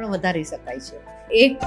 પણ વધારી શકાય છે. એક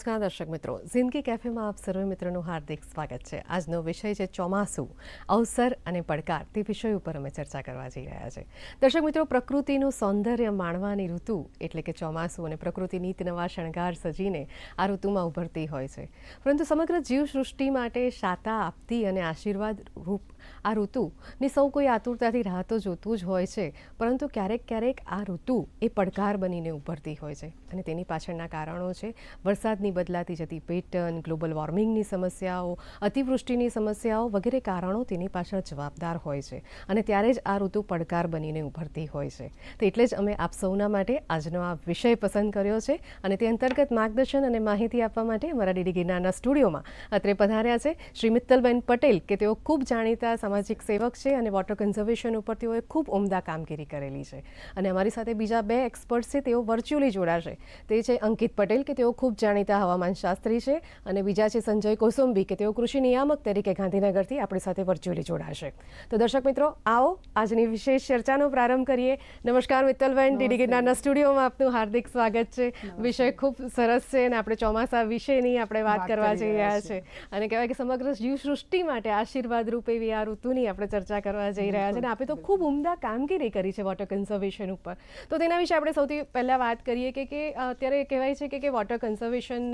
નમસ્કાર દર્શક મિત્રો. જિંદગી કેફેમાં આપ સર્વે મિત્રોનું હાર્દિક સ્વાગત છે. આજનો વિષય છે ચોમાસું, અવસર અને પડકાર તે વિષય ઉપર અમે ચર્ચા કરવા જઈ રહ્યા છે. દર્શક મિત્રો, પ્રકૃતિનું સૌંદર્ય માણવાની ઋતુ એટલે કે ચોમાસું અને પ્રકૃતિ નીત નવા શણગાર સજીને આ ઋતુમાં ઉભરતી હોય છે. પરંતુ સમગ્ર જીવસૃષ્ટિ માટે શાતા, આપતી અને આશીર્વાદ રૂપ આ ઋતુની સૌ કોઈ આતુરતાથી રાહ તો જોતું જ હોય છે, પરંતુ ક્યારેક ક્યારેક આ ઋતુ એ પડકાર બનીને ઉભરતી હોય છે અને તેની પાછળના કારણો છે. વરસાદની બદલાતી જતી પેટર્ન, ગ્લોબલ વોર્મિંગની સમસ્યાઓ, અતિવૃષ્ટિની સમસ્યાઓ વગેરે કારણો તેની પાછળ જવાબદાર હોય છે અને ત્યારે જ આ ઋતુ પડકાર બનીને ઉભરતી હોય છે. તો એટલે જ અમે આપ સૌના માટે આજનો આ વિષય પસંદ કર્યો છે અને તે અંતર્ગત માર્ગદર્શન અને માહિતી આપવા માટે અમારા ડીડી ગિરનારના સ્ટુડિયોમાં અત્રે પધાર્યા છે શ્રી મિત્તલબેન પટેલ, કે તેઓ ખૂબ જાણીતા સામાજિક સેવક છે અને વોટર કન્ઝર્વેશન ઉપર તેઓએ ખૂબ ઉમદા કામગીરી કરેલી છે. અને અમારી સાથે બીજા બે એક્સપર્ટ છે તેઓ વર્ચ્યુઅલી જોડાશે તે છે અંકિત પટેલ કે તેઓ ખૂબ જાણીતા હવામાન શાસ્ત્રી છે અને બીજા છે સંજય કોસુંબી કે તેઓ કૃષિ નિયામક તરીકે ગાંધીનગરથી આપણી સાથે વર્ચ્યુઅલી જોડાશે તો દર્શક મિત્રો આવો આજની વિશેષ ચર્ચાનો પ્રારંભ કરીએ. નમસ્કાર મિત્તલબેન ડીડી ગિરનારના સ્ટુડિયોમાં આપનું હાર્દિક સ્વાગત છે. વિષય ખૂબ સરસ છે અને આપણે ચોમાસા વિશેની આપણે વાત કરવા જઈ રહ્યા રહ્યા છે. અને કહેવાય કે સમગ્ર જીવસૃષ્ટિ માટે આશીર્વાદ રૂપ એવી આ ઋતુની આપણે ચર્ચા કરવા જઈ રહ્યા છે અને આપણે તો ખૂબ ઉમદા કામગીરી કરી છે વોટર કન્ઝર્વેશન ઉપર. તો તેના વિશે આપણે સૌથી પહેલાં વાત કરીએ કે કે અત્યારે કહેવાય છે કે કે વોટર કન્ઝર્વેશન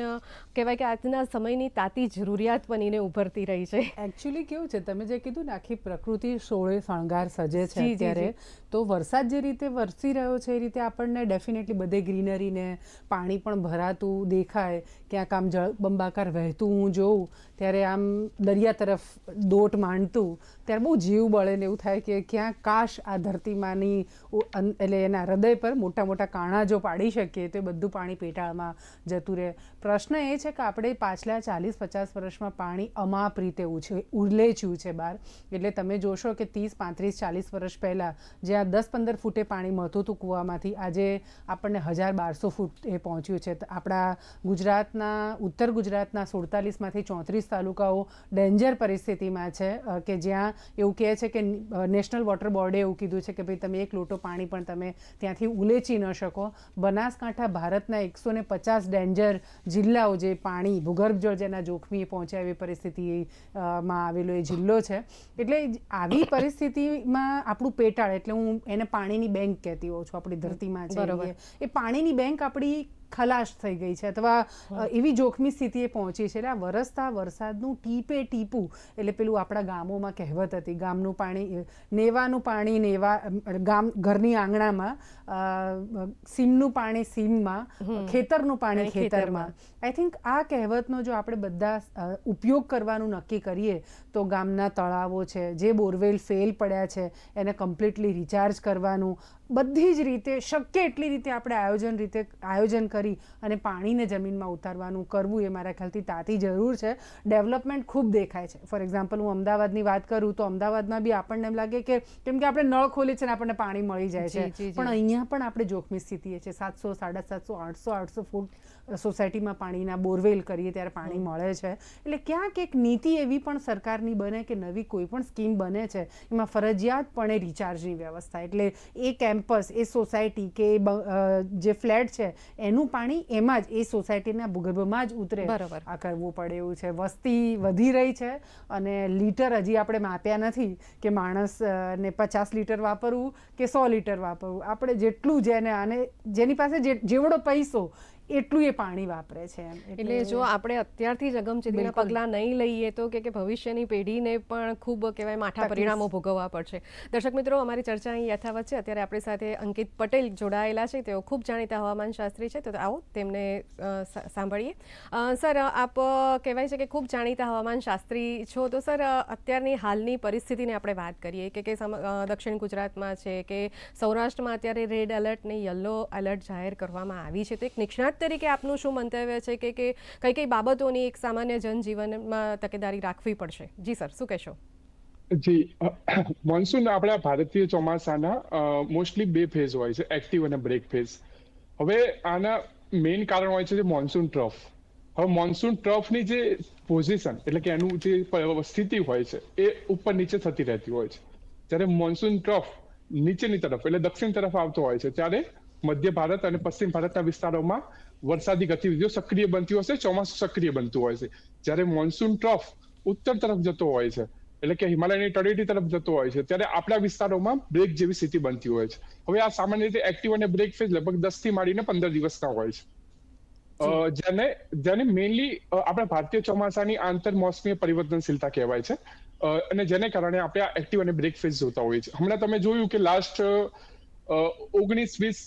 કહેવાય કે આજના સમયની તાતી જરૂરિયાત બનીને ઉભરતી રહી છે. એકચ્યુઅલી કેવું છે તમે જે કીધું ને આખી પ્રકૃતિ સોળે શણગાર સજે છે જી, જી, અત્યારે તો વરસાદ જે રીતે વરસી રહ્યો છે એ રીતે આપણને ડેફિનેટલી બધે ગ્રીનરીને પાણી પણ ભરાતું દેખાય ક્યાંક આમ જળ બંબાકાર વહેતું હું જોઉં ત્યારે આમ દરિયા તરફ દોટ માંડતું ત્યારે બહુ જીવ બળે ને એવું થાય કે ક્યાં કાશ આ ધરતીમાંની એટલે એના હૃદય પર મોટા મોટા કાણા જો પાડી શકીએ તો એ બધું પાણી પેટાળમાં જતું રહે. પ્રશ્ન એ છે કે આપણે પાછલા ચાલીસ પચાસ વર્ષમાં પાણી અમાપ રીતે ઉલેચ્યું છે બહાર. એટલે તમે જોશો કે ત્રીસ, પાંત્રીસ, ચાલીસ વર્ષ પહેલાં જ્યાં દસ પંદર ફૂટે પાણી મળતું હતું કૂવામાંથી, આજે આપણને હજાર બારસો ફૂટ એ પહોંચ્યું છે. આપણા ગુજરાતના, ઉત્તર ગુજરાતના સુડતાલીસમાંથી ચોત્રીસ તાલુકાઓ ડેન્જર પરિસ્થિતિમાં છે કે જ્યાં એવું કહે છે કે નેશનલ વોટર બોર્ડે એવું કીધું છે કે ભાઈ તમે એક લોટો પાણી પણ તમે ત્યાંથી ઉલેચી ન શકો. બનાસકાંઠા ભારતના એકસો ને પચાસ ડેન્જર જિલ્લાઓ જે પાણી ભૂગર્ભ જળ જેના જોખમી પહોંચ્યા એવી પરિસ્થિતિ માં આવેલો એ જિલ્લો છે. એટલે આવી પરિસ્થિતિમાં આપણું પેટાળ એટલે હું એને પાણીની બેંક કહેતી હોઉં છું આપણી ધરતીમાં છે એ- એ પાણીની બેંક આપણી ખલાશ થઈ ગઈ છે અથવા એવી જોખમી સ્થિતિએ પહોંચી છે. એટલે આ વરસતા વરસાદનું ટીપે ટીપું એટલે પેલું આપણા ગામોમાં કહેવત હતી ગામનું પાણી નેવાનું પાણી નેવા ગામ ઘરની આંગણામાં સીમનું પાણી સીમમાં ખેતરનું પાણી. ખેતરમાં. આઈ થિંક આ કહેવતનો જો આપણે બધા ઉપયોગ કરવાનું નક્કી કરીએ તો ગામના તળાવો છે જે બોરવેલ ફેલ પડ્યા છે એને કમ્પ્લીટલી રિચાર્જ કરવાનું બધી જ રીતે શક્ય એટલી રીતે આપણે આયોજન રીતે આયોજન કરી અને પાણીને જમીનમાં ઉતારવાનું કરવું એ મારા ખ્યાલથી તાતી જરૂર છે. ડેવલપમેન્ટ ખૂબ દેખાય છે. ફોર એક્ઝામ્પલ હું અમદાવાદની વાત કરું તો અમદાવાદમાં બી આપણને એમ લાગે કે કેમ કે આપણે નળ ખોલીએ છીએ ને આપણને પાણી મળી જાય છે. પણ અહીંયા પણ આપણે જોખમી સ્થિતિએ છે સાતસો સાડા સાતસો આઠસો આઠસો ફૂટ સોસાયટીમાં પાણીના બોરવેલ કરીએ ત્યારે પાણી મળે છે. એટલે ક્યાંક એક નીતિ એવી પણ સરકારની બને કે નવી કોઈ પણ સ્કીમ બને છે એમાં ફરજિયાતપણે રિચાર્જની વ્યવસ્થા. એટલે એ કેમ્પસ એ સોસાયટી કે જે ફ્લેટ છે એનું પાણી એમાં જ એ સોસાયટીના ભૂગર્ભમાં જ ઉતરે. બરાબર. આ કરવું પડે એવું છે. વસ્તી વધી રહી છે અને લીટર હજી આપણે માપ્યા નથી કે માણસ ને પચાસ લીટર વાપરવું કે સો લીટર વાપરવું. આપણે જેટલું જેને આને જેની પાસે જેવડો પૈસો એટલું એ પાણી વાપરે છે એટલે જો આપણે અત્યારથી જ અગમચેતીના પગલાં નહીં લઈએ તો કે કે ભવિષ્યની પેઢીને પણ ખૂબ કહેવાય માઠા પરિણામો ભોગવવા પડશે. દર્શક મિત્રો અમારી ચર્ચા અહીં યથાવત છે. અત્યારે આપણી સાથે અંકિત પટેલ જોડાયેલા છે. તેઓ ખૂબ જાણીતા હવામાન શાસ્ત્રી છે. તો આવો તેમને સાંભળીએ. સર આપ કહેવાય છે કે ખૂબ જાણીતા હવામાન શાસ્ત્રી છો. તો સર અત્યારની હાલની પરિસ્થિતિની આપણે વાત કરીએ. કે કે દક્ષિણ ગુજરાતમાં છે કે સૌરાષ્ટ્રમાં અત્યારે રેડ એલર્ટ ને યલો એલર્ટ જાહેર કરવામાં આવી છે. તો એક નિષ્ણાત તરીકે આપનું શું મંતવ્ય છે કે કઈ કઈ બાબતોની એક સામાન્ય જનજીવનમાં તકેદારી રાખવી પડશે? જી, સર, શું કહેશો? જી મોન્સૂન આપણા ભારતીય ચોમાસાના મોસ્ટલી બે ફેઝ હોય છે, એક્ટિવ અને બ્રેક ફેઝ. હવે આના મેઇન કારણ હોય છે જે મોન્સૂન ટ્રફ. હવે મોન્સૂન ટ્રફની જે પોઝિશન, એટલે કે એનું જે સ્થિતિ હોય છે, એ ઉપર નીચે થતી રહેતી હોય છે. જ્યારે મોન્સૂન ટ્રફ નીચેની તરફ, એટલે દક્ષિણ તરફ આવતો હોય છે, ત્યારે મધ્ય ભારત અને પશ્ચિમ ભારતના વિસ્તારોમાં વરસાદી ગતિવિધિઓ સક્રિય બનતી હોય છે ચોમાસું સક્રિય બનતું હોય છે. જ્યારે મોન્સૂન ટ્રફ ઉત્તર તરફ જતો હોય છે એટલે કે હિમાલયની તળેટી તરફ જતો હોય છે ત્યારે આપણા વિસ્તારોમાં બ્રેક જેવી સ્થિતિ બનતી હોય છે. હવે આ સામાન્ય રીતે એક્ટિવ અને બ્રેક ફેઝ લગભગ દસથી માંડીને પંદર દિવસના હોય છે. જેને જેને મેઇનલી આપણા ભારતીય ચોમાસાની આંતર મોસમીય પરિવર્તનશીલતા કહેવાય છે. અને જેને કારણે આપણે આ એક્ટિવ અને બ્રેક ફેઝ જોતા હોઈએ છીએ. હમણાં તમે જોયું કે લાસ્ટ ઓગણીસ વીસ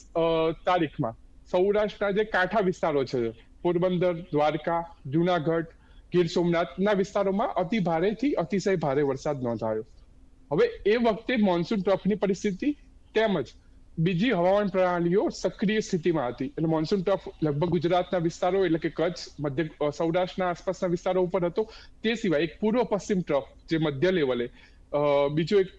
તારીખમાં સૌરાષ્ટ્રના જે કાંઠા વિસ્તારો છે, પોરબંદર, દ્વારકા, જુનાગઢ, ગીર સોમનાથના વિસ્તારોમાં અતિ ભારેથી અતિશય ભારે વરસાદ નોંધાયો. હવે એ વખતે મોન્સૂન ટ્રફની પરિસ્થિતિ તેમજ બીજી હવામાન પ્રણાલીઓ સક્રિય સ્થિતિમાં હતી. એટલે મોન્સૂન ટ્રફ લગભગ ગુજરાતના વિસ્તારો એટલે કે કચ્છ, મધ્ય સૌરાષ્ટ્રના આસપાસના વિસ્તારો ઉપર હતો. તે સિવાય એક પૂર્વ પશ્ચિમ ટ્રફ જે મધ્ય લેવલે બીજો એક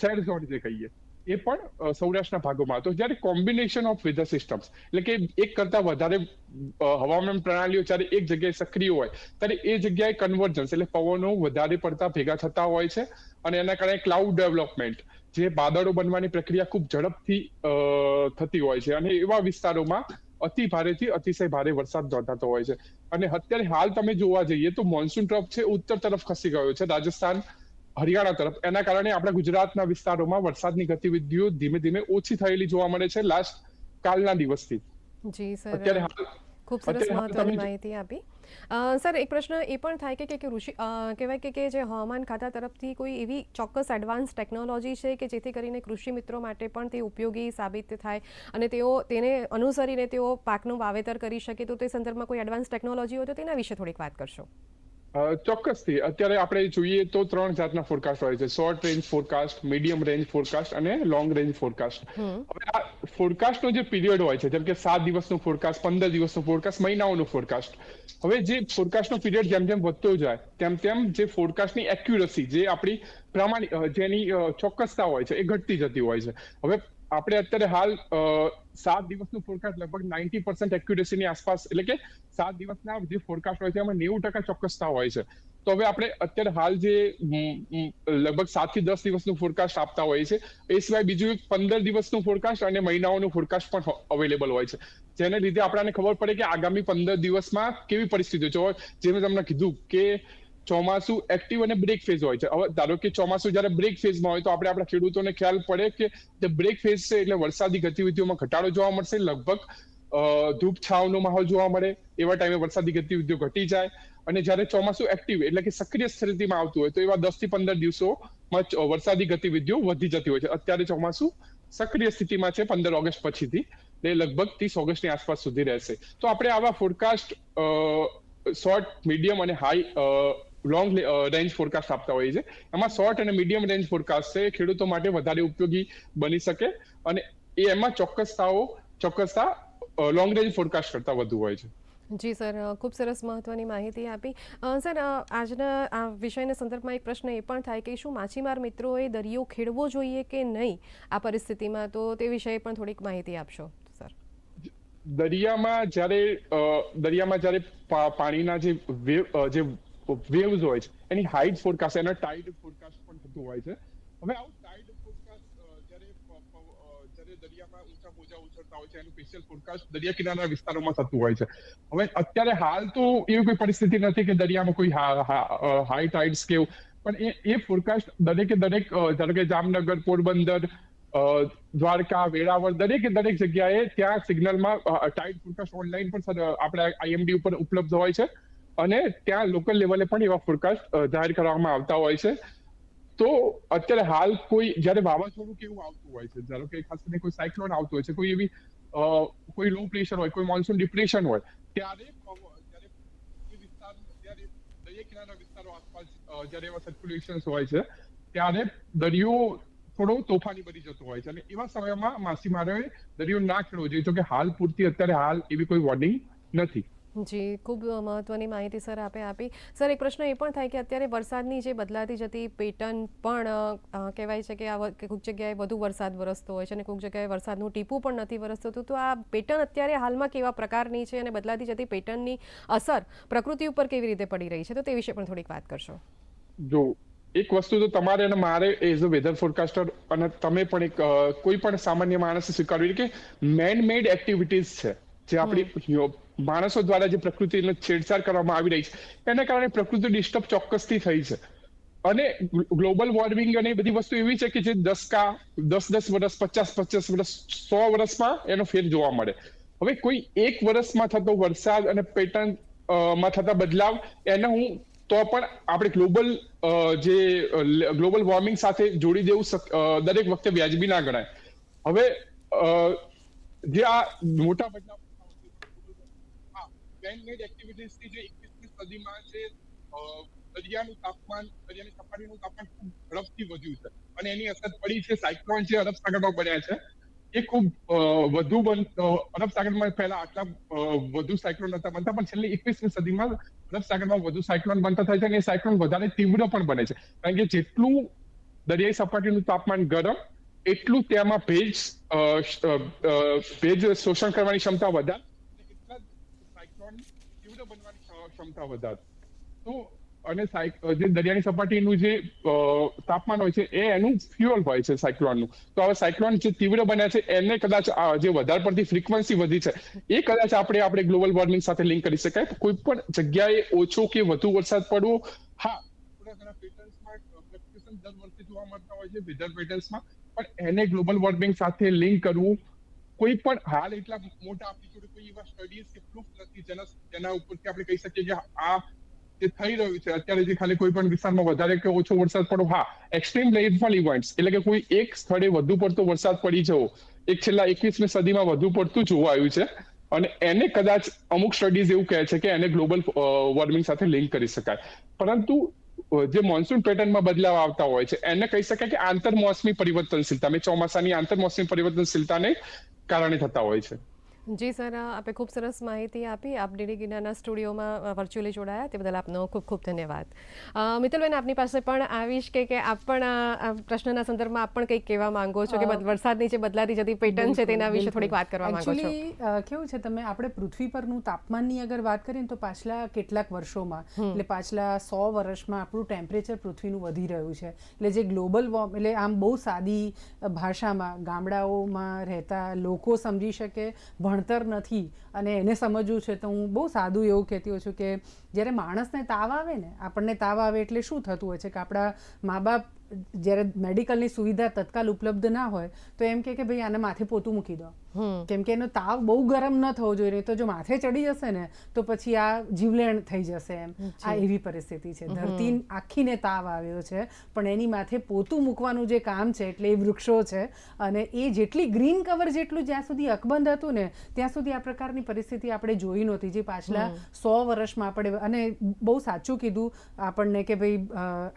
સેર ઝોન જે કહીએ એ પણ સૌરાષ્ટ્રના ભાગોમાં. હતો જ્યારે કોમ્બિનેશન ઓફ વેધર સિસ્ટમ્સ એટલે કે એક કરતા વધારે હવામાન પ્રણાલીઓ જ્યારે એક જગ્યાએ સક્રિય હોય, ત્યારે એ જગ્યાએ કન્વર્જન્સ એટલે પવનો વધારે પડતા ભેગા થતા હોય છે. અને એના કારણે ક્લાઉડ ડેવલપમેન્ટ જે વાદળો બનવાની પ્રક્રિયા ખૂબ ઝડપથી થતી હોય છે. અને એવા વિસ્તારોમાં અતિ ભારેથી અતિશય ભારે વરસાદ નોંધાતો હોય છે. અને અત્યારે હાલ તમે જોવા જઈએ તો મોન્સૂન ટ્રફ છે, ઉત્તર તરફ ખસી ગયો છે. રાજસ્થાન હરિયાણા તરફ. એના કારણે આપણા ગુજરાતના વિસ્તારોમાં વરસાદની ગતિવિધિઓ ધીમે ધીમે ઓછી થયેલી જોવા મળે છે લાસ્ટ કાલના દિવસથી. જી સર હાલ ખૂબ સરસ મહત્વની માહિતી આપી. સર એક પ્રશ્ન એ પણ થાય કે- કે કે ઋષિ કહેવાય કે કે જે હવામાન ખાતા તરફથી કોઈ એવી ચોક્કસ એડવાન્સ ટેકનોલોજી છે કે જેથી કરીને કૃષિ મિત્રો માટે પણ તે ઉપયોગી સાબિત થાય અને તેઓ તેને અનુસરીને તેઓ પાકનું વાવેતર કરી શકે તો તે સંદર્ભમાં કોઈ એડવાન્સ ટેકનોલોજી હોય તો તેના વિશે થોડીક વાત કરશો. ચોક્કસથી. અત્યારે આપણે જોઈએ તો ત્રણ જાતના ફોરકાસ્ટ હોય છે. Short range forecast medium range forecast અને લોંગ રેન્જ ફોરકાસ્ટ હવે આ ફોરકાસ્ટનો જે પીરિયડ હોય છે જેમ કે સાત દિવસનો ફોરકાસ્ટ પંદર દિવસનો ફોરકાસ્ટ મહિનાઓનો ફોરકાસ્ટ હવે જે ફોરકાસ્ટનો પીરિયડ જેમ જેમ વધતો જાય તેમ તેમ જે ફોરકાસ્ટની એક્યુરસી જે આપણી પ્રમાણિક જેની ચોક્કસતા હોય છે એ ઘટતી જતી હોય છે. હવે આપણે અત્યારે હાલ સાત દિવસનું ફોરકાસ્ટ લગભગ નાઇન્ટી પર્સન્ટ એક્યુરેસીની આસપાસ, એટલે કે સાત દિવસના જે ફોરકાસ્ટ હોય છે, એમાં નેવું ટકા ચોક્કસતા હોય છે. તો હવે આપણે અત્યારે હાલ જે લગભગ સાતથી દસ દિવસનું ફોરકાસ્ટ આપતા હોઈએ છે એ સિવાય બીજું એક પંદર દિવસનું ફોરકાસ્ટ અને મહિનાઓનું ફોરકાસ્ટ પણ અવેલેબલ હોય છે. જેને લીધે આપણને ખબર પડે કે આગામી પંદર દિવસમાં કેવી પરિસ્થિતિ છે. જે મેં તમને કીધું કે ચોમાસું એક્ટિવ અને બ્રેક ફેઝ હોય છે. હવે ધારો કે ચોમાસું જ્યારે બ્રેક ફેઝમાં હોય તો આપણે આપણા ખેડૂતોને ખ્યાલ પડે કે જે બ્રેક ફેઝ છે એટલે વરસાદી ગતિવિધિઓમાં ઘટાડો જોવા મળશે. લગભગ ધૂપ છાવનો માહોલ જોવા મળે. એવા ટાઈમે વરસાદી ગતિવિધિઓ ઘટી જાય. અને જ્યારે ચોમાસું એક્ટિવ એટલે કે સક્રિય સ્થિતિમાં આવતું હોય તો એવા દસથી પંદર દિવસોમાં વરસાદી ગતિવિધિઓ વધી જતી હોય છે. અત્યારે ચોમાસું સક્રિય સ્થિતિમાં છે પંદર ઓગસ્ટ પછીથી. એ લગભગ ત્રીસ ઓગસ્ટની આસપાસ સુધી રહેશે. તો આપણે આવા ફોરકાસ્ટ શોર્ટ મીડિયમ અને હાઈ લોંગ રેન્જ ફોરકાસ્ટ આપતા હોઈએ છે એમાં શોર્ટ અને મીડિયમ રેન્જ ફોરકાસ્ટ છે. એ ખેડૂતો માટે વધારે ઉપયોગી બની શકે અને એ એમાં ચોક્કસતાઓ ચોક્કસતા લોંગ રેન્જ ફોરકાસ્ટ કરતા વધુ હોય છે. જી સર ખૂબ સરસ મહત્વની માહિતી આપી. સર આજના આ વિષયના સંદર્ભમાં એક પ્રશ્ન એ પણ થાય કે શું માછીમાર મિત્રોએ દરિયો ખેડવો જોઈએ કે નહીં? આ પરિસ્થિતિમાં તો તે વિષયે પણ થોડીક માહિતી આપશો સર. દરિયામાં જ્યારે દરિયામાં જ્યારે પાણીના જે જે વેવ્સ હોય છે એની હાઇટ ફોરકાસ્ટ એના ટાઈડ ફોરકાસ્ટ પણ થતું હોય છે હવે આવું ટાઈડ ફોરકાસ્ટ જ્યારે જ્યારે દરિયામાં ઊંચા મોજા ઉછળતા હોય છે એનું સ્પેશિયલ ફોરકાસ્ટ દરિયા કિનારાના વિસ્તારોમાં થતું હોય છે હવે અત્યારે હાલ તો એવી કોઈ પરિસ્થિતિ નથી કે દરિયામાં કોઈ હાઈ ટાઇડ્સ કે પણ એ એ ફોરકાસ્ટ દરેકે દરેક ધારો કે જામનગર પોરબંદર દ્વારકા વેરાવળ દરેકે દરેક જગ્યાએ ત્યાં સિગ્નલમાં ટાઈડ ફોરકાસ્ટ ઓનલાઈન પણ આપણે આઈએમડી ઉપર ઉપલબ્ધ હોય છે અને ત્યાં લોકલ લેવલે પણ એવા ફોરકાસ્ટ જાહેર કરવામાં આવતા હોય છે. તો અત્યારે હાલ કોઈ, જ્યારે વાવાઝોડું કેવું આવતું હોય છે, ધારો કે ખાસ કરીને કોઈ સાયક્લોન આવતું હોય છે, કોઈ એવી કોઈ લો પ્રેશર હોય, કોઈ મોન્સૂન ડિપ્રેશન હોય, ત્યારે દરિયા કિનારા વિસ્તારો આસપાસ જ્યારે એવા સર્ક્યુલેશન્સ હોય છે, ત્યારે દરિયો થોડો તોફાની બની જતો હોય છે. અને એવા સમયમાં માછીમારોએ દરિયો ના ખેડવો જોઈએ જો હાલ પૂરતી અત્યારે હાલ એવી કોઈ વોર્નિંગ નથી. જી ખૂબ મહત્વની માહિતી સર આપે આપી. સર એક પ્રશ્ન એ પણ થાય કે અત્યારે વરસાદની જે બદલાતી જતી પેટર્ન પણ કહેવાય છે કે આ કોઈક જગ્યાએ વધુ વરસાદ વરસતો હોય છે અને કોઈક જગ્યાએ વરસાદનું ટીપું પણ નથી વરસતું. તો આ પેટર્ન અત્યારે હાલમાં કેવા પ્રકારની છે અને બદલાતી જતી પેટર્નની અસર પ્રકૃતિ ઉપર કેવી રીતે પડી રહી છે? તો તે વિશે પણ થોડીક વાત કરશો. જો એક વસ્તુ તો તમારે અને મારે એઝ અ વેધર ફોરકાસ્ટર અને તમે પણ એક કોઈ પણ સામાન્ય માણસે સ્વીકારવી કે મેન મેડ એક્ટિવિટીઝ છે જે આપણી માણસો દ્વારા જે પ્રકૃતિને છેડછાડ કરવામાં આવી રહી છે. એના કારણે પ્રકૃતિ ડિસ્ટર્બ ચોક્કસથી થઈ છે. અને ગ્લોબલ વોર્મિંગ અને બધી વસ્તુ એવી છે કે જે દસ કા, દસ દસ વર્ષ પચાસ પચાસ વર્ષ સો વર્ષમાં એનો ફેર જોવા મળે. હવે કોઈ એક વર્ષમાં થતો વરસાદ અને પેટર્નમાં થતા બદલાવ, એને હું તો પણ આપણે ગ્લોબલ જે ગ્લોબલ વોર્મિંગ સાથે જોડી દેવું દરેક વખતે વ્યાજબી ના ગણાય. હવે જે આ મોટા બદલાવ મેન-મેડ એક્ટિવિટીઝથી જે 21મી સદીમાં જે દરિયાનું તાપમાન, દરિયાની સપાટીનું તાપમાન ખૂબ ઝડપથી વધ્યું છે. અને એની અસર પડી છે સાયક્લોન જે અરબ સાગરમાં બન્યા છે, એ ખૂબ વધુ બન અરબ સાગરમાં પહેલા આટલા વધુ સાયક્લોન નતા બનતા, પણ છેલ્લી 21મી સદીમાં અરબ સાગરમાં વધુ સાયક્લોન બનતા થાય છે અને એ સાયક્લોન વધારે તીવ્ર પણ બને છે. કારણ કે જેટલું દરિયાઈ સપાટીનું તાપમાન ગરમ, એટલું તેમાં ભેજ ભેજ શોષણ કરવાની ક્ષમતા વધારે અને એટલા જ સાયક્લોન તીવ્ર બનવાની ક્ષ- ક્ષમતા વધારે. તો, અને જે દરિયાની સપાટીનું જે તાપમાન હોય છે, એ એનું ફ્યુઅલ હોય છે સાયક્લોનનું. તો હવે સાયક્લોન જે તીવ્ર બન્યા છે, એને કદાચ જે વધારે પડતી ફ્રીક્વન્સી વધી છે, એ કદાચ આપણે આપણે ગ્લોબલ વોર્મિંગ સાથે લિંક કરી શકાય. કોઈ પણ જગ્યાએ ઓછો કે વધુ વરસાદ પડવો, હા પેટર્ન્સમાં જોવા મળતા હોય છે, વેધર પેટર્ન્સમાં, પણ એને ગ્લોબલ વોર્મિંગ સાથે લિંક કરવું કોઈ પણ હાલ એટલા મોટા આપણી જોડે કોઈ એવા સ્ટડીઝ કે પ્રૂફ નથી, જેના જેના ઉપરથી આપણે કહી શકીએ કે આ જે થઈ રહ્યું છે, અત્યારે જે ખાલી કોઈ પણ વિસ્તારમાં વધારે કે ઓછો વરસાદ પડો હા એક્સ્ટ્રીમ રેનફોલ ઇવેન્ટ્સ એટલે કે કોઈ એક સ્થળે વધુ પડતો વરસાદ પડી જવો. એક છેલ્લા એકવીસમી સદીમાં વધુ પડતું જોવા આવ્યું છે. અને એને કદાચ અમુક સ્ટડીઝ એવું કહે છે કે એને ગ્લોબલ વોર્મિંગ સાથે લિંક કરી શકાય. પરંતુ જે મોન્સૂન પેટર્નમાં બદલાવ આવતા હોય છે, એને કહી શકાય કે આંતર મોસમી પરિવર્તનશીલતા મેં ચોમાસાની આંતર મોસમી પરિવર્તનશીલતાને કારણે થતા હોય છે. જી સર આપે ખૂબ સરસ માહિતી આપી. આપ ડીડી ગિનાના સ્ટુડિયોમાં વર્ચ્યુઅલી જોડાયા. તે બદલ આપનો ખૂબ ખૂબ ધન્યવાદ. અ, આપની પાસે પણ આવીશ કે કે આપ પણ પ્રશ્નના સંદર્ભમાં આપ પણ કંઈક કહેવા માંગો છો કે વરસાદની જે બદલાતી જતી પેટર્ન છે તેના વિશે થોડીક વાત કરવા માંગો છો? કેવું છે તમે આપણે પૃથ્વી પરનું તાપમાનની અગર વાત કરીએ તો પાછલા કેટલાક વર્ષોમાં એટલે પાછલા સો વર્ષમાં આપણું ટેમ્પરેચર પૃથ્વીનું વધી રહ્યું છે. એટલે જે ગ્લોબલ વોર્મ એટલે આમ બહુ સાદી ભાષામાં ગામડાઓમાં રહેતા લોકો સમજી શકે ભણતર નથી અને એને સમજવું છે, તો હું બહુ સાદું એવું કહેતી હોઉં છું કે જ્યારે માણસને તાવ આવે ને, આપણને તાવ આવે એટલે શું થતું હોય છે કે આપણા મા બાપ જ્યારે મેડિકલની સુવિધા તત્કાલ ઉપલબ્ધ ના હોય તો એમ કે કે ભાઈ આને માથે પોતું મૂકી દો. કેમ કે એનો તાવ બહુ ગરમ ન થવો જોઈએ તો જો માથે ચડી જશે ને તો પછી આ જીવલેણ થઈ જશે એમ. આ એવી પરિસ્થિતિ છે. ધરતી આખીને તાવ આવ્યો છે પણ એની માથે પોતું મૂકવાનું જે કામ છે એટલે એ વૃક્ષો છે અને એ જેટલી ગ્રીન કવર જેટલું જ્યાં સુધી અકબંધ હતું ને ત્યાં સુધી આ પ્રકારની પરિસ્થિતિ આપણે જોઈ નહોતી. જે પાછલા સો વર્ષમાં આપણે અને બહુ સાચું કીધું આપણને કે ભાઈ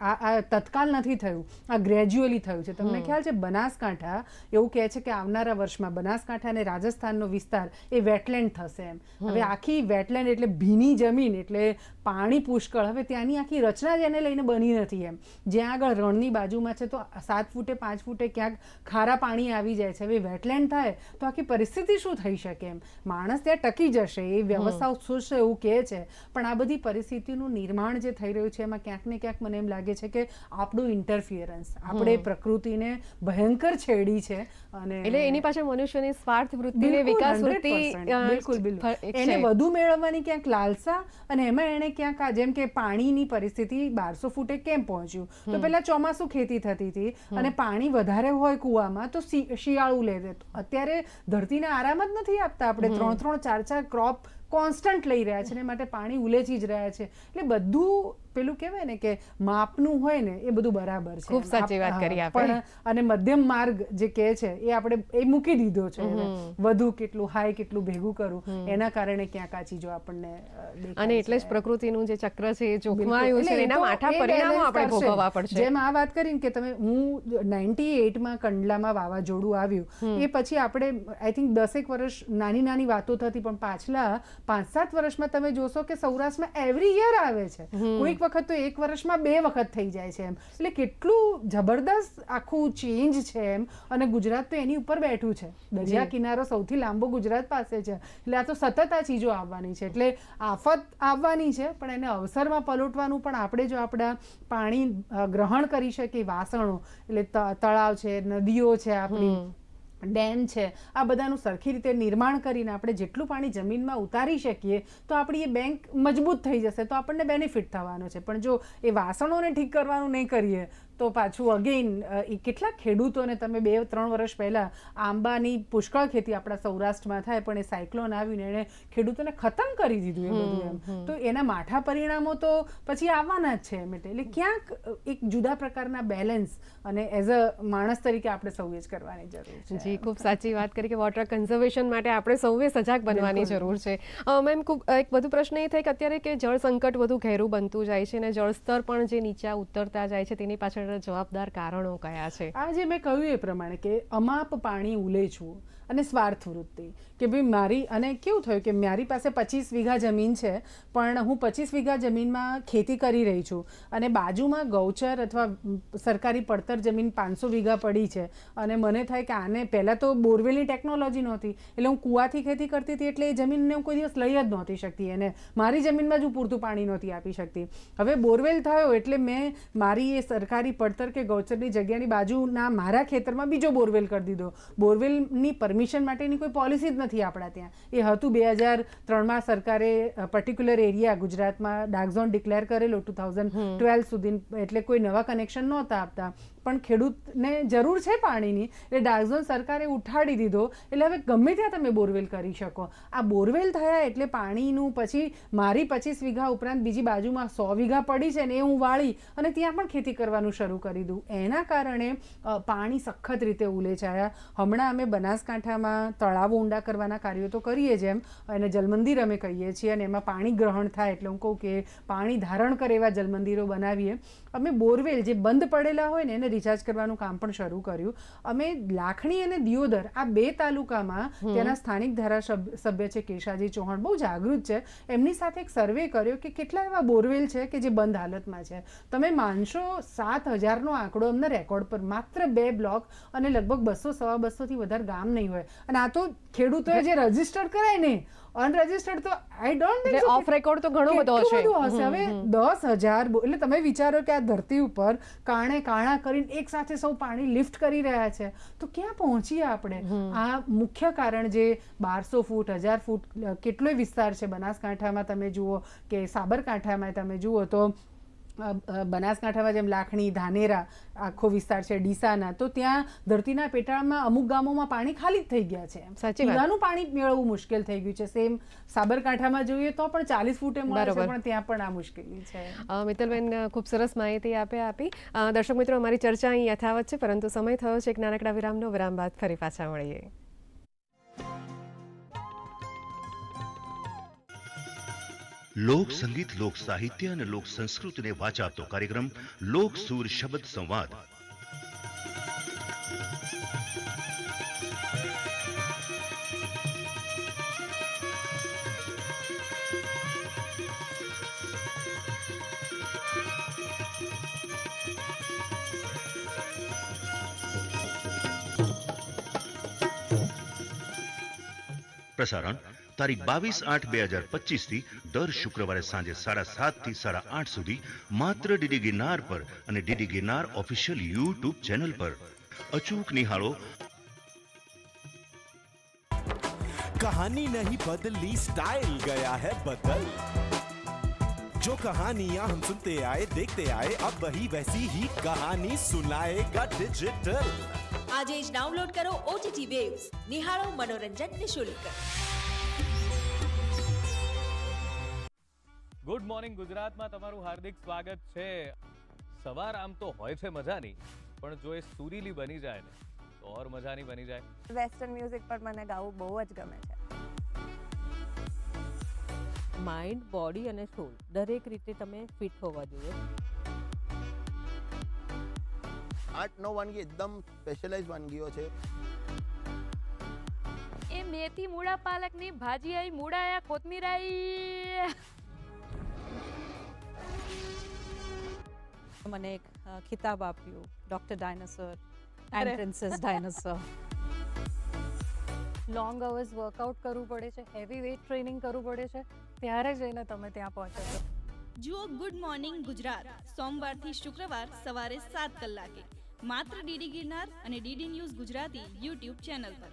આ આ તત્કાલ નથી થયું. આ ગ્રેજ્યુઅલી થયું છે. તમને ખ્યાલ છે બનાસકાંઠા એવું કહે છે કે આવનારા વર્ષમાં બનાસકાંઠા અને રાજસ્થાનનો વિસ્તાર એ વેટલેન્ડ થશે એમ. હવે આખી વેટલેન્ડ એટલે ભીની જમીન એટલે પાણી પુષ્કળ. હવે ત્યાંની આખી રચના જ એને લઈને બની નથી એમ. જ્યાં આગળ રણની બાજુમાં છે તો સાત ફૂટે પાંચ ફૂટે ક્યાંક ખારા પાણી આવી જાય છે. હવે વેટલેન્ડ થાય તો આખી પરિસ્થિતિ શું થઈ શકે એમ? માણસ ત્યાં ટકી જશે એ વ્યવસ્થા સુશે એવું કહે છે. પણ આ બધી પરિસ્થિતિનું નિર્માણ જે થઈ રહ્યું છે એમાં ક્યાંક ને ક્યાંક મને એમ લાગે છે કે આપણું ઇન્ટરફિયરન્સ આપણે પ્રકૃતિને ભયંકર છેડી છે અને એટલે એની પાછળ મનુષ્યની સ્વાર્થ વૃત્તિને વિકાસ વૃત્તિ બિલકુલ બિલકુલ. એને વધુ મેળવવાની ક્યાંક લાલસા અને એમાં એને ક્યાંક જેમ કે પાણીની પરિસ્થિતિ બારસો ફૂટે કેમ પહોંચ્યું? તો પહેલા ચોમાસું ખેતી થતી હતી અને પાણી વધારે હોય કૂવામાં તો શિયાળું લે અત્યારે ધરતીને આરામ જ નથી આપતા આપણે. ત્રણ ત્રણ ચાર ચાર ક્રોપ કોન્સ્ટન્ટ લઈ રહ્યા છે ને માટે પાણી ઉલેચી જ રહ્યા છે. એટલે બધું પેલું કહેવાય ને કે માપનું હોય ને એ બધું બરાબર છે. ખૂબ સાચી વાત કરી આપણે. પણ અને મધ્યમ માર્ગ જે કહે છે એ આપણે એ મૂકી દીધો છે વધુ કેટલું હાઈ કેટલું ભેગું કરવું એના કારણે ક્યાંક આ ચીજો આપણને અને એટલે જ પ્રકૃતિનું જે ચક્ર છે એ જોખમાયું છે એના માઠા પરિણામો આપણે ભોગવવા પડશે. જેમ આ વાત કરીને કે તમે હું નાઇન્ટી એટમાં કંડલામાં વાવાઝોડું આવ્યું એ પછી આપણે આઈ થિંક દસેક વર્ષ નાની નાની વાતો થતી પણ પાછલા પાંચ સાત વર્ષમાં તમે જોશો કે સૌરાષ્ટ્રમાં એવરી યર આવે છે. કોઈક વખત તો એક વર્ષમાં બે વખત થઈ જાય છે એમ. એટલે કેટલું જબરદસ્ત આખું ચેન્જ છે એમ. અને ગુજરાત તો એની ઉપર બેઠું છે. દરિયા કિનારો સૌથી લાંબો ગુજરાત પાસે છે. એટલે આ તો સતત આ ચીજો આવવાની છે. એટલે આફત આવવાની છે પણ એને અવસરમાં પલોટવાનું પણ આપણે જો આપણા પાણી ગ્રહણ કરી શકીએ વાસણો. એટલે તળાવ છે નદીઓ છે આપણી. ડેમ છે. આ બધાનું સરખી રીતે નિર્માણ કરીને આપણે જેટલું પાણી જમીનમાં ઉતારી શકીએ, તો આપણી એ બેંક મજબૂત થઈ જશે, તો આપણને બેનિફિટ થવાનો છે. પણ જો એ વાસણોને ઠીક કરવાનું નહીં કરીએ તો પાછું અગેઇન એ કેટલા ખેડૂતોને તમે બે ત્રણ વર્ષ પહેલાં આંબાની પુષ્કળ ખેતી આપણા સૌરાષ્ટ્રમાં થાય પણ એ સાયક્લોન આવીને એણે ખેડૂતોને ખતમ કરી દીધું એ બધું એમ. તો એના માઠા પરિણામો તો પછી આવવાના જ છે એમ એટલે. ક્યાંક એક જુદા પ્રકારના બેલેન્સ અને એઝ અ માણસ તરીકે આપણે સૌએ જ કરવાની જરૂર છે. જી ખૂબ સાચી વાત કરી કે વોટર કન્ઝર્વેશન માટે આપણે સૌએ સજાગ બનવાની જરૂર છે. મેમ ખૂબ એક વધુ પ્રશ્ન એ થાય કે અત્યારે કે જળ સંકટ વધુ ઘેરું બનતું જાય છે અને જળસ્તર પણ જે નીચા ઉતરતા જાય છે તેની પાછળ જવાબદાર કારણો કયા છે? આ જે મેં કહ્યું એ પ્રમાણે કે અમાપ પાણી ઉલેચવું અને સ્વાર્થ વૃત્તિ. કે ભાઈ મારી, અને કેવું થયું કે મારી પાસે પચીસ વીઘા જમીન છે, પણ હું પચીસ વીઘા જમીનમાં ખેતી કરી રહી છું. અને બાજુમાં ગૌચર અથવા સરકારી પડતર જમીન પાંચસો વીઘા પડી છે. અને મને થાય કે આને પહેલાં તો બોરવેલની ટેકનોલોજી નહોતી. એટલે હું કૂવાથી ખેતી કરતી હતી એટલે એ જમીનને હું કોઈ દિવસ લઈ જ નહોતી શકતી. એને મારી જમીનમાં જ હું પૂરતું પાણી નહોતી આપી શકતી. હવે બોરવેલ થયો એટલે મેં મારી એ સરકારી પડતર કે ગૌચરની જગ્યાની બાજુના મારા ખેતરમાં બીજો બોરવેલ કરી દીધો. બોરવેલની પરમિશન માટેની કોઈ પોલિસી જ નથી આપણા ત્યાં. એ હતું બે હજાર ત્રણમાં સરકારે પર્ટિક્યુલર એરિયા ગુજરાતમાં ડાર્ક ઝોન ડિક્લેર કરેલો ટુ થાઉઝન્ડ ટ્વેલ્વ સુધી. એટલે કોઈ નવા કનેક્શન નહોતા આપતા. પણ ખેડૂતને જરૂર છે પાણીની. એટલે ડાર્ક સરકારે ઉઠાડી દીધો. એટલે હવે ગમે ત્યાં તમે બોરવેલ કરી શકો. આ બોરવેલ થયા એટલે પાણીનું પછી મારી પચીસ વીઘા ઉપરાંત બીજી બાજુમાં સો વીઘા પડી છે ને એ હું વાળી અને ત્યાં પણ ખેતી કરવાનું શરૂ કરી દઉં. એના કારણે પાણી સખત રીતે ઉલેચાયા હમણાં અમે બનાસકાંઠામાં તળાવો ઊંડા કરવાના કાર્યો તો કરીએ જ એમ અને જલમંદિર અમે કહીએ છીએ અને એમાં પાણી ગ્રહણ થાય એટલે હું કહું કે પાણી ધારણ કરે એવા જલમંદિરો બનાવીએ. અમે બોરવેલ જે બંધ પડેલા હોય ને એને રિચાર્જ કરવાનું કામ પણ શરૂ કર્યું. અમે લાખણી અને દિયોદર આ બે તાલુકામાં ત્યાંના સ્થાનિક ધારાસભ્ય છે કેશાજી ચૌહાણ બહુ જાગૃત છે. એમની સાથે એક સર્વે કર્યો કે કેટલા એવા બોરવેલ છે કે જે બંધ હાલતમાં છે. તમે માનશો સાત હજારનો આંકડો અમને રેકોર્ડ પર માત્ર બે બ્લોક અને લગભગ બસો સવા બસોથી વધારે ગામ નહીં હોય. અને આ તો ખેડૂતોએ જે રજિસ્ટર કરાય ને અનરજિસ્ટર્ડ તો આઈ ડોન્ટ એટલે ઓફ રેકોર્ડ તો ઘણો બધો હશે. હવે દસ હજાર એટલે તમે વિચારો કે આ ધરતી ઉપર કાણે કાણા કરીને એક સાથે સૌ પાણી લિફ્ટ કરી રહ્યા છે. તો ક્યાં પહોંચીએ આપણે? આ મુખ્ય કારણ જે બારસો ફૂટ હજાર ફૂટ કેટલોય વિસ્તાર છે. બનાસકાંઠામાં તમે જુઓ કે સાબરકાંઠામાં તમે જુઓ તો બનાસકાંઠામાં જેમ લાખણી ધાનેરા આખો વિસ્તાર છે ડીસાના તો ત્યાં ધરતીના પેટાળમાં અમુક ગામોમાં પાણી ખાલી જ થઈ ગયા છે. સાચી. પીવાનું પાણી મેળવવું મુશ્કેલ થઈ ગયું છે. સેમ સાબરકાંઠામાં જોઈએ તો પણ ચાલીસ ફૂટે મળે છે પણ ત્યાં પણ આ મુશ્કેલી છે. મિત્તલબેન ખૂબ સરસ માહિતી આપે આપી. દર્શક મિત્રો અમારી ચર્ચા અહીં યથાવત છે પરંતુ સમય થયો છે એક નાનકડા વિરામનો. વિરામ બાદ ફરી પાછા મળીએ. લોક સંગીત લોક સાહિત્ય અને લોક સંસ્કૃતિને વાચા આપતો કાર્યક્રમ લોક સૂર શબ્દ સંવાદ પ્રસારણ તારીખ બાવીસ આઠ બે હજાર પચીસ થી દર શુક્રવારે સાંજે સાડા સાત થી સાડા આઠ સુધી માત્ર ડીડી ગિરનાર પર અને DD Girnar official YouTube channel પર અચૂક નિહાળો कहानी नहीं बदली स्टाइल गया है बदल जो कहानियां हम सुनते आए देखते आए अब वही वैसी ही कहानी सुनाएगा डिजिटल આજે જ ડાઉનલોડ કરો ઓટીટી વેવ્સ નિહાળો મનોરંજન નિશુલ્ક ગુડ મોર્નિંગ ગુજરાતમાં તમારું હાર્દિક સ્વાગત છે. સવાર આમ તો હોય છે મજાની પણ જો એ સુરીલી બની જાય ને તો ઓર મજાની બની જાય. વેસ્ટર્ન મ્યુઝિક પર મને ગાવું બહુ જ ગમે છે. માઇન્ડ બોડી અને સોલ દરેક રીતે તમે ફિટ હોવા જોઈએ. આઠ નવ વાનગી એકદમ સ્પેશિયલાઇઝ વાનગીઓ છે. એ મેથી મૂળા પાલકની ભાજી આવી મૂળા કોથમીર આવી મને એક ખિતાબ આપ્યું doctor dinosaur and princess dinosaur. Long hours workout કરવું પડે છે હેવી વેઇટ ટ્રેનિંગ કરવું પડે છે ત્યારે જઈને તમે ત્યાં પહોંચો છો. જુઓ ગુડ મોર્નિંગ ગુજરાત. સોમવારથી શુક્રવાર સવારે સાત કલાકે. માત્ર ડીડી ગિરનાર અને DD news Gujarati YouTube channel પર.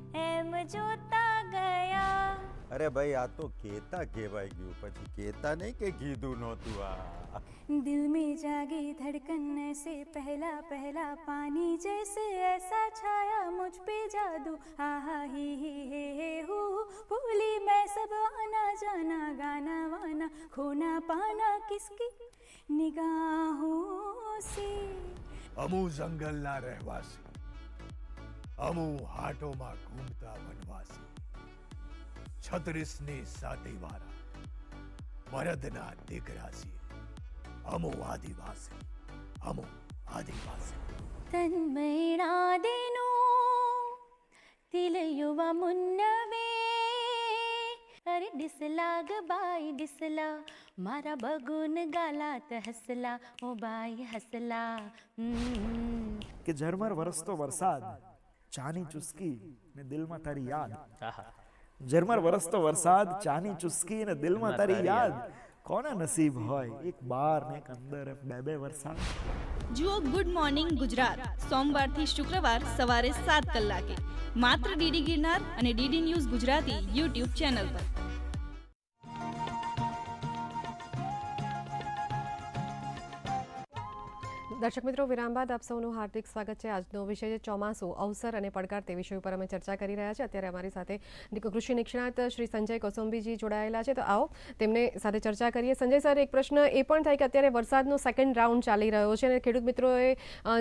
એમ જોતા ગયા અરે ભાઈ આ તો કેતા કહેવાય ગયું પછી કેતા નહીં કે કીધું નહોતું આ दिल में जागी धड़कन से पहला पहला पानी जैसे ऐसा छाया मुझ पे जादू आहा ही ही हे हे हूँ भूली मैं सब आना जाना गाना वाना खोना पाना किसकी निगाहों से અમુ જંગલના રહેવાસી અમુ હાટોમાં ઘૂમતા વનવાસી છત્રીસની સાતીવાળા મરદના દીકરા છીએ અમુ આદિવાસી અમુ આદિવાસી തന്മേടാതിനു തിലയുവ മുന്നവേ અરે ડિસલાગ બાઈ ડિસલા મારા બગુન ગાલાત હસલા ઓ બાઈ હસલા હમ. કે ઝરમર વરસતો વરસાદ ચાની ચુસ્કી ને દિલમાં તારી યાદ. ઝરમર વરસતો વરસાદ ચાની ચુસ્કી ને દિલમાં તારી યાદ. કોના નસીબ હોય એક બાર ને એક અંદર એમ બે બે વરસાદ? જુઓ ગુડ મોર્નિંગ ગુજરાત. સોમવારથી શુક્રવાર સવારે સાત કલાકે. માત્ર ડીડી ગિરનાર અને DD news Gujarati YouTube channel પર. દર્શક મિત્રો, વિરામ બાદ આપ સૌનું હાર્દિક સ્વાગત છે. આજનો વિષય છે ચોમાસું, અવસર અને પડકાર તે વિષય ઉપર અમે ચર્ચા કરી રહ્યા છે. અત્યારે અમારી સાથે કૃષિ નિષ્ણાત શ્રી સંજય કોસંબીજી જોડાયેલા છે. તો આવો, તેમને સાથે ચર્ચા કરીએ. સંજય સર, એક પ્રશ્ન એ પણ થાય કે અત્યારે વરસાદનો સેકન્ડ રાઉન્ડ ચાલી રહ્યો છે અને ખેડૂત મિત્રોએ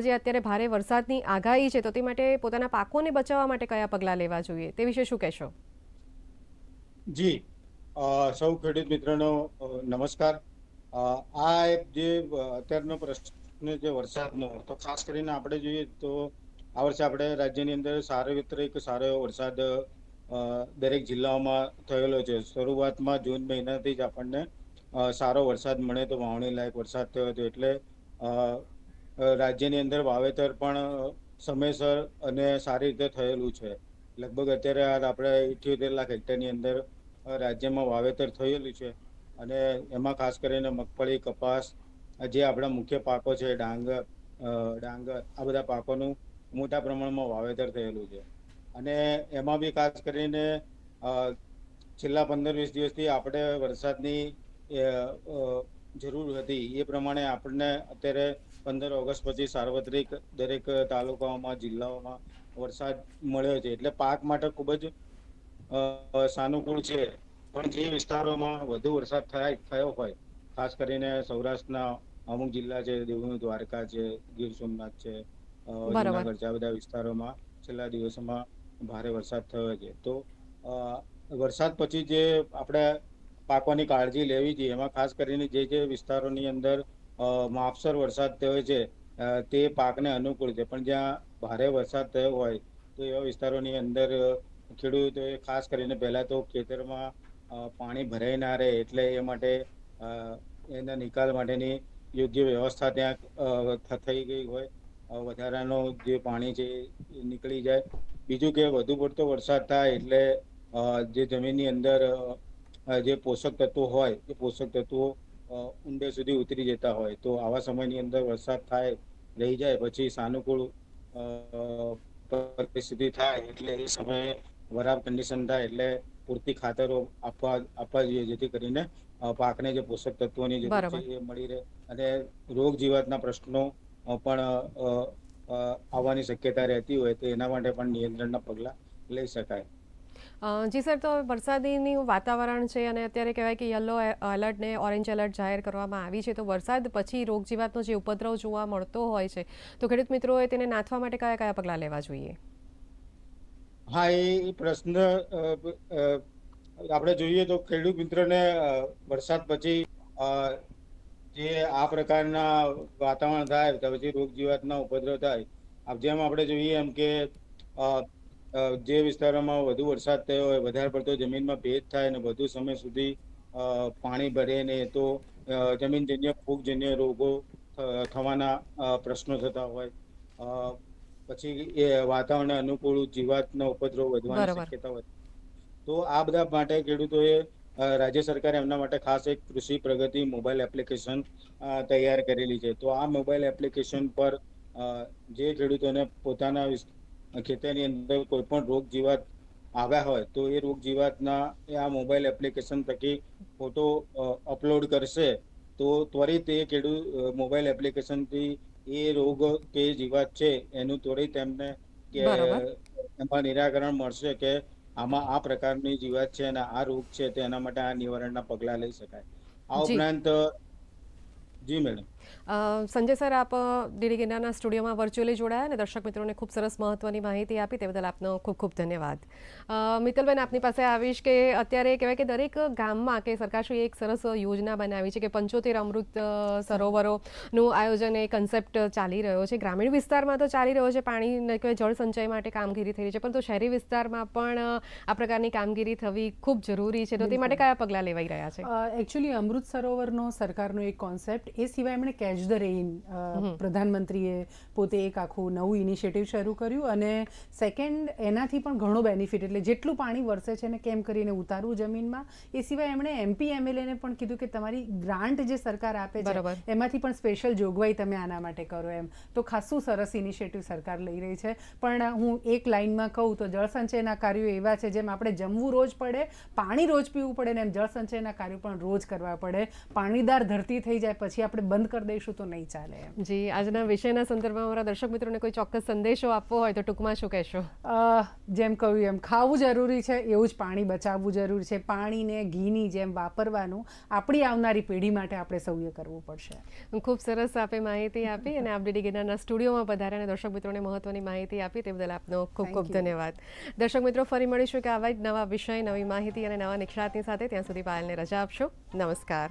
જે અત્યારે ભારે વરસાદની આગાહી છે, તો તે માટે પોતાના પાકોને બચાવવા માટે કયા પગલાં લેવા જોઈએ? તે વિશે શું કહેશો? જી. સૌ ખેડૂત મિત્રોનો નમસ્કાર. આ જે અત્યારનો પ્રશ્ન જે વરસાદનો તો ખાસ કરીને આપણે જોઈએ તો આ વર્ષે આપણે રાજ્યની અંદર સારો સાર્વત્રિક સારો એવો વરસાદ દરેક જિલ્લાઓમાં થયેલો છે. શરૂઆતમાં જૂન મહિનાથી જ આપણને સારો વરસાદ મળે તો વાવણી લાયક વરસાદ થયો હતો. એટલે રાજ્યની અંદર વાવેતર પણ સમયસર અને સારી રીતે થયેલું છે. લગભગ અત્યારે આપણે ઇઠ્યોતેર લાખ હેક્ટરની અંદર રાજ્યમાં વાવેતર થયેલું છે. અને એમાં ખાસ કરીને મગફળી, કપાસ જે આપણા મુખ્ય પાકો છે ડાંગર ડાંગર આ બધા પાકોનું મોટા પ્રમાણમાં વાવેતર થયેલું છે. અને એમાં બી ખાસ કરીને છેલ્લા પંદર વીસ દિવસથી આપણે વરસાદની જરૂર હતી. એ પ્રમાણે આપણને અત્યારે પંદર ઓગસ્ટ પછી સાર્વત્રિક દરેક તાલુકાઓમાં, જિલ્લાઓમાં વરસાદ મળ્યો છે. એટલે પાક માટે ખૂબ જ સાનુકૂળ છે. પણ જે વિસ્તારોમાં વધુ વરસાદ થાય, થયો હોય, ખાસ કરીને સૌરાષ્ટ્રના અમુક જિલ્લા છે દેવનું દ્વારકા છે ગીર સોમનાથ છે જુનાગઢ છે આ બધા વિસ્તારોમાં છેલ્લા દિવસોમાં ભારે વરસાદ થયો છે. તો વરસાદ પછી જે આપણે પાકોની કાળજી લેવી જોઈએ એમાં ખાસ કરીને જે જે વિસ્તારોની અંદર માપસર વરસાદ થયો છે તે પાકને અનુકૂળ છે. પણ જ્યાં ભારે વરસાદ થયો હોય તો એવા વિસ્તારોની અંદર ખેડૂતોએ ખાસ કરીને પહેલા તો ખેતરમાં પાણી ભરાઈ ના રહે એટલે એ માટે એના નિકાલ માટેની યોગ્ય વ્યવસ્થા ત્યાં થઈ ગઈ હોય વધારાનો જે પાણી છે એ નીકળી જાય. બીજું કે વધુ પડતો વરસાદ થાય એટલે જે જમીનની અંદર જે પોષક તત્વો હોય, એ પોષક તત્વો ઊંડે સુધી ઉતરી જતા હોય. તો આવા સમયની અંદર વરસાદ થાય, રહી જાય, પછી સાનુકૂળ પરિસ્થિતિ થાય, એટલે એ સમયે વરાબ કન્ડિશન થાય, એટલે પૂરતી ખાતરો આપવા આપવા જોઈએ, જેથી કરીને પાકને જે પોષક તત્વોની જરૂર છે એ મળી રહે અને રોગ જીવાતના પ્રશ્નો પણ આવવાની શક્યતા રહેતી હોય તો એના માટે પણ નિયંત્રણના પગલાં લઈ શકાય. જી સર તો વરસાદીનું વાતાવરણ છે અને અત્યારે કહેવાય કે યલો એલર્ટ ને ઓરેન્જ એલર્ટ જાહેર કરવામાં આવી છે તો વરસાદ પછી રોગજીવાતનો જે ઉપદ્રવ જોવા મળતો હોય છે તો ખેડૂત મિત્રોએ તેને નાથવા માટે કયા કયા પગલાં લેવા જોઈએ? હા એ પ્રશ્ન આપણે જોઈએ તો ખેડૂત મિત્રને વરસાદ પછી જે આ પ્રકારના વાતાવરણ થાય તો પછી રોગ જીવાતના ઉપદ્રવ થાય. જેમ આપણે જોઈએ એમ કે જે વિસ્તારોમાં વધુ વરસાદ થયો હોય વધારે પડતો જમીનમાં ભેજ થાય અને વધુ સમય સુધી પાણી ભરે ને તો જમીનજન્ય ફૂગજન્ય રોગો થવાના પ્રશ્નો થતા હોય. પછી એ વાતાવરણ અનુકૂળ જીવાતનો ઉપદ્રવ વધવાની શક્યતા હોય. તો આ બધા માટે ખેડૂતોએ રાજ્ય સરકારે એમના માટે ખાસ એક કૃષિ પ્રગતિ મોબાઈલ એપ્લિકેશન તૈયાર કરેલી છે. તો આ મોબાઈલ એપ્લિકેશન પર જે ખેડૂતોને પોતાના ખેતરની અંદર કોઈ પણ રોગ જીવાત આવ્યા હોય તો એ રોગ જીવાતના એ આ મોબાઈલ એપ્લિકેશન થકી ફોટો અપલોડ કરશે. તો ત્વરિત એ ખેડૂત મોબાઈલ એપ્લિકેશનથી એ રોગ કે જીવાત છે એનું ત્વરિત એમને કે એમાં નિરાકરણ મળશે કે આમાં આ પ્રકારની જીવાત છે અને આ રોગ છે તો એના માટે આ નિવારણના પગલાં લઈ શકાય. આ ઉપરાંત જી મેડમ. સંજય સર આપ ડીડી ગિરનારના સ્ટુડિયોમાં વર્ચ્યુઅલી જોડાયા અને દર્શક મિત્રોને ખૂબ સરસ મહત્વની માહિતી આપી તે બદલ આપનો ખૂબ ખૂબ ધન્યવાદ. મિત્તલબેન આપની પાસે આવીશ કે અત્યારે કહેવાય કે દરેક ગામમાં કે સરકારશ્રીએ એક સરસ યોજના બનાવી છે કે પંચોતેર અમૃત સરોવરોનું આયોજન એ કન્સેપ્ટ ચાલી રહ્યો છે. ગ્રામીણ વિસ્તારમાં તો ચાલી રહ્યો છે પાણી કે જળ સંચય માટે કામગીરી થઈ રહી છે પરંતુ શહેરી વિસ્તારમાં પણ આ પ્રકારની કામગીરી થવી ખૂબ જરૂરી છે. તો તે માટે કયા પગલાં લેવાઈ રહ્યા છે? એકચ્યુઅલી અમૃત સરોવરનો સરકારનો એક કોન્સેપ્ટ એ સિવાય એમણે કેચ ધ રેઇન પ્રધાનમંત્રીએ પોતે એક આખું નવું ઇનિશિયેટિવ શરૂ કર્યું અને સેકન્ડ એનાથી પણ ઘણો બેનિફિટ એટલે જેટલું પાણી વરસે છે ને કેમ કરીને ઉતારવું જમીનમાં એ સિવાય એમણે એમપી એમએલએને પણ કીધું કે તમારી ગ્રાન્ટ જે સરકાર આપે છે એમાંથી પણ સ્પેશિયલ જોગવાઈ તમે આના માટે કરો એમ. તો ખાસું સરસ ઇનિશિયેટિવ સરકાર લઈ રહી છે. પણ હું એક લાઇનમાં કહું તો જળસંચયના કાર્યો એવા છે જેમ આપણે જમવું રોજ પડે પાણી રોજ પીવું પડે ને એમ જળસંચયના કાર્યો પણ રોજ કરવા પડે. પાણીદાર ધરતી થઈ જાય પછી આપણે બંધ કરી દઈશું તો નહીં ચાલે એમ. જી આજના વિષયના સંદર્ભમાં અમારા દર્શક મિત્રોને કોઈ ચોક્કસ સંદેશો આપવો હોય તો ટૂંકમાં શું કહેશો? જેમ કહ્યું એમ ખાવું જરૂરી છે એવું જ પાણી બચાવવું જરૂરી છે. પાણીને ઘીની જેમ વાપરવાનું આપણી આવનારી પેઢી માટે આપણે સૌએ કરવું પડશે. ખૂબ સરસ આપે માહિતી આપી અને આપ ડીડી ગિરનારના સ્ટુડિયોમાં પધાર્યા અને દર્શક મિત્રોને મહત્વની માહિતી આપી તે બદલ આપનો ખૂબ ખૂબ ધન્યવાદ. દર્શક મિત્રો ફરી મળીશું કે આવા જ નવા વિષય નવી માહિતી અને નવા નિષ્ણાતની સાથે. ત્યાં સુધી પાયલને રજા આપશો. નમસ્કાર.